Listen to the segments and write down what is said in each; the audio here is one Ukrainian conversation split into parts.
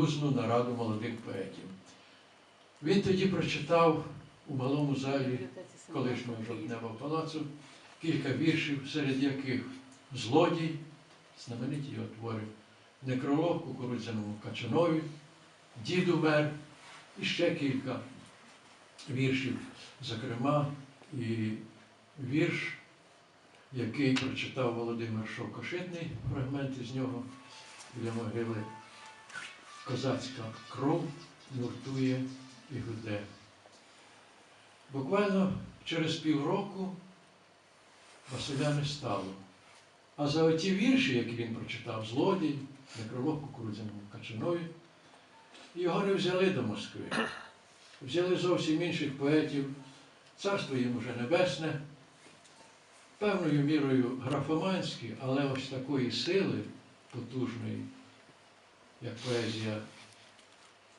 дружну нараду молодих поетів. Він тоді прочитав у малому залі колишнього жовтневого палацу кілька віршів, серед яких злодій, знамениті його твори, некролог кукурудзяному качанові, дід умер і ще кілька віршів, зокрема, і вірш, який прочитав Володимир Шовкошитний, фрагмент із нього біля могили. Козацька кров нуртує і гуде. Буквально через півроку Василя не стало. А за оті вірші, які він прочитав, злодій, некролог кукурудзяному Качанові, його не взяли до Москви. Взяли зовсім інших поетів, царство їм уже небесне, певною мірою графоманські, але ось такої сили потужної, як поезія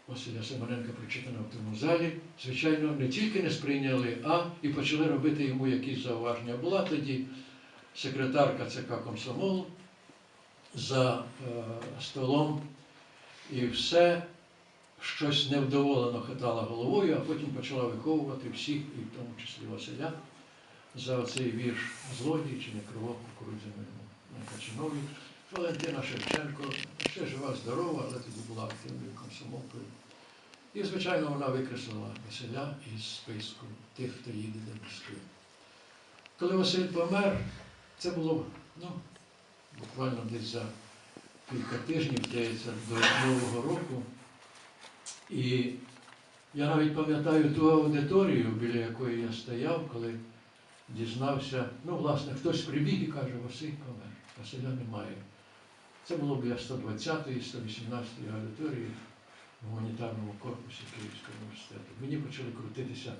Василя Семененка прочитана в тому залі, звичайно, не тільки не сприйняли, а і почали робити йому якісь зауваження. Була тоді секретарка ЦК Комсомол за е, столом, і все щось невдоволено хитала головою, а потім почала виховувати всіх, і в тому числі Василя, за оцей вірш злодій чи некролог кукурудзяному Качанові. Валентина Шевченко ще жива, здорова, але тоді була активною комсомолкою. І, звичайно, вона викреслила Василя із списку тих, хто їде до Москви. Коли Василь помер, це було ну, буквально десь за кілька тижнів, здається, до Нового року. І я навіть пам'ятаю ту аудиторію, біля якої я стояв, коли дізнався, ну, власне, хтось прибіг і каже, Василь помер, Василя немає. Це було біля 120-ї, 118-ї аудиторії в гуманітарному корпусі Київського університету. Мені почали крутитися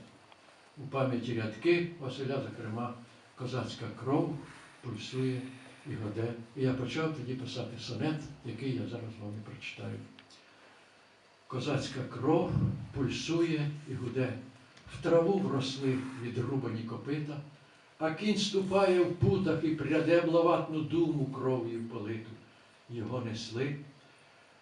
у пам'яті рядки Василя, зокрема, козацька кров пульсує і годе. І я почав тоді писати сонет, який я зараз вам і прочитаю. Козацька кров пульсує і гуде, в траву вросли відрубані копита, а кінь ступає в путах і пряде блаватну думу кров'ю политу. Його несли,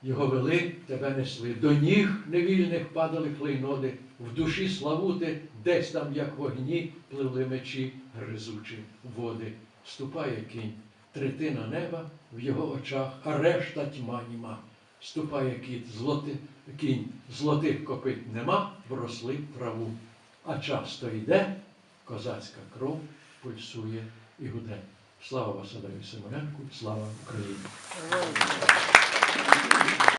його вели, тебе несли. До ніг невільних падали клейноди, в душі славути, десь там, як вогні, пливли мечі, гризучі води. Ступає кінь, третина неба в його очах, а решта тьма німа. Ступає кіт, злоти, кінь, золотих копит нема, вросли траву. А часто йде, козацька кров пульсує і гуде. Слава Василеві Симоненку, слава Україні!